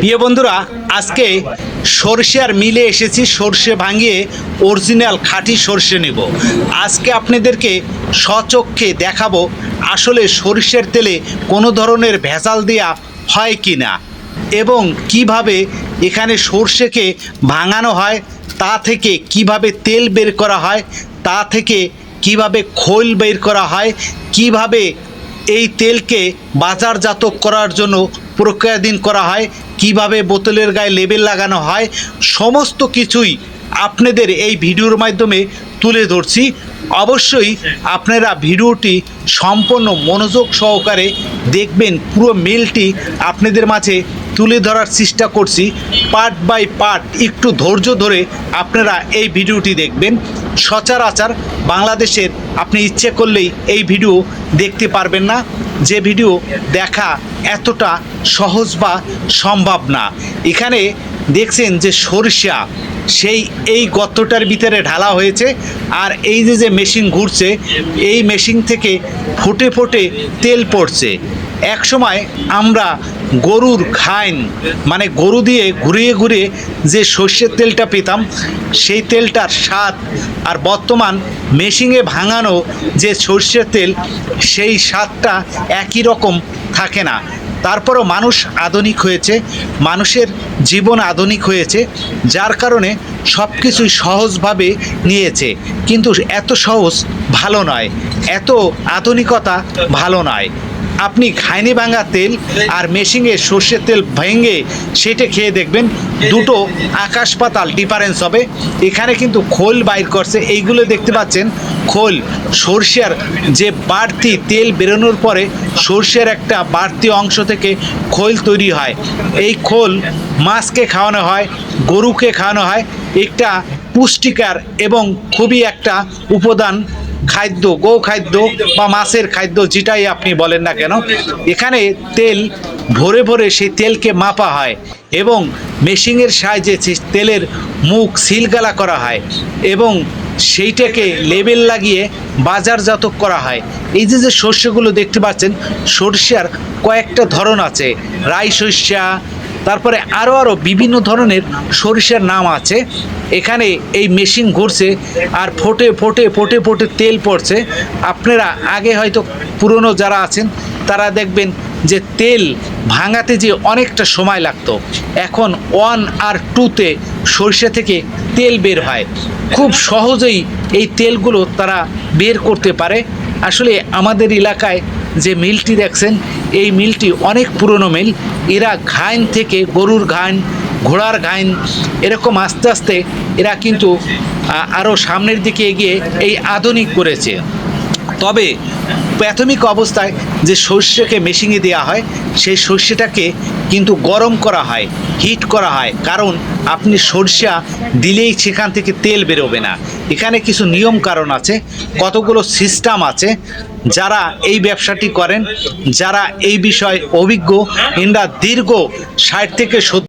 প্রিয় বন্ধুরা, আজকে সর্ষে আর মিলে এসেছি, সর্ষে ভাঙিয়ে অরিজিনাল খাঁটি সর্ষে নেব। আজকে আপনাদেরকে স্বচক্ষে দেখাবো আসলে সর্ষের তেলে কোনো ধরনের ভেজাল দেওয়া হয় কি না এবং কীভাবে এখানে সর্ষেকে ভাঙানো হয়, তা থেকে কীভাবে তেল বের করা হয়, তা থেকে কীভাবে খোল বের করা হয়, কীভাবে এই তেলকে বাজারজাত করার জন্য প্রক্রিয়াধীন করা হয়। কীভাবে বোতলের গায়ে লেবেল লাগানো হয়, সমস্ত কিছুই আপনাদের এই ভিডিওর মাধ্যমে তুলে ধরছি। অবশ্যই আপনারা ভিডিওটি সম্পূর্ণ মনোযোগ সহকারে দেখবেন, পুরো মেলটি আপনাদের মাঝে তুলে ধরার চেষ্টা করছি। পার্ট বাই পার্ট, একটু ধৈর্য ধরে আপনারা এই ভিডিওটি দেখবেন। সচরাচর বাংলাদেশের আপনি ইচ্ছে করলেই এই ভিডিও দেখতে পারবেন না। যে ভিডিও দেখা এতটা সহজ বা সম্ভব না। এখানে দেখছেন যে সরিষা, সেই এই গর্তটার ভিতরে ঢালা হয়েছে আর এই যে যে মেশিন ঘুরছে, এই মেশিন থেকে ফুটে ফুটে তেল পড়ছে। এক সময় আমরা গরুর খাইন মানে গরু দিয়ে ঘুরিয়ে ঘুরিয়ে যে সর্ষের তেলটা পেতাম সেই তেলটার স্বাদ আর বর্তমান মেশিনে ভাঙানো যে সর্ষের তেল, সেই স্বাদটা একই রকম থাকে না। তারপরও মানুষ আধুনিক হয়েছে, মানুষের জীবন আধুনিক হয়েছে, যার কারণে সব কিছুই সহজভাবে নিয়েছে। কিন্তু এত সহজ ভালো নয়, এত আধুনিকতা ভালো নয়। আপনি খাইনি ভাঙা তেল আর মেশিনে সর্ষের তেল ভেঙে সেটা খেয়ে দেখবেন দুটো আকাশ পাতাল ডিফারেন্স হবে। এখানে কিন্তু খোল বাইর করছে। এইগুলো দেখতে পাচ্ছেন, খোল, সর্ষের যে বাড়তি তেল বেরোনোর পরে সর্ষের একটা বাড়তি অংশ থেকে খোল তৈরি হয়। এই খোল মাছকে খাওয়ানো হয়, গরুকে খাওয়ানো হয়। একটা পুষ্টিকর এবং খুবই একটা উপাদান খাদ্য, গো খাদ্য বা মাছের খাদ্য যেটাই আপনি বলেন না কেন, এখানে তেল ভরে ভরে সেই তেলকে মাপা হয় এবং মেশিনের সাহায্যে তেলের মুখ সিলগালা করা হয় এবং সেইটাকে লেবেল লাগিয়ে বাজারজাত করা হয়। এই যে যে শস্যগুলো দেখতে পাচ্ছেন, সর্ষের কয়েকটা ধরন আছে। রাই শস্যা তারপরে আরও আরও বিভিন্ন ধরনের সরিষার নাম আছে। এখানে এই মেশিন ঘুরছে আর ফোটে ফোটে ফোটে ফোটে তেল পড়ছে। আপনারা আগে হয়তো পুরনো যারা আছেন, তারা দেখবেন যে তেল ভাঙাতে যে অনেকটা সময় লাগতো। এখন ওয়ান আর টুতে সরিষা থেকে তেল বের হয়। খুব সহজেই এই তেলগুলো তারা বের করতে পারে। আসলে আমাদের এলাকায় যে মিলটি দেখছেন এই মিলটি অনেক পুরনো মিল। এরা ঘাইন থেকে গরুর ঘাইন, ঘোড়ার ঘাইন, এরকম আস্তে আস্তে এরা কিন্তু আরও সামনের দিকে এগিয়ে এই আধুনিক করেছে। তবে প্রাথমিক অবস্থায় যে সর্ষেকে মেশিনে দেওয়া হয়, সেই সর্ষেটাকে কিন্তু গরম করা হয়, হিট করা হয়। কারণ আপনি সর্ষা দিলেই সেখান থেকে তেল বেরোবে না। এখানে কিছু নিয়ম কারণ আছে, কতগুলো সিস্টেম আছে যারা এই ব্যবসাটি করেন যারা এই বিষয়ে অভিজ্ঞ এরা দীর্ঘ ষাট থেকে সত্তর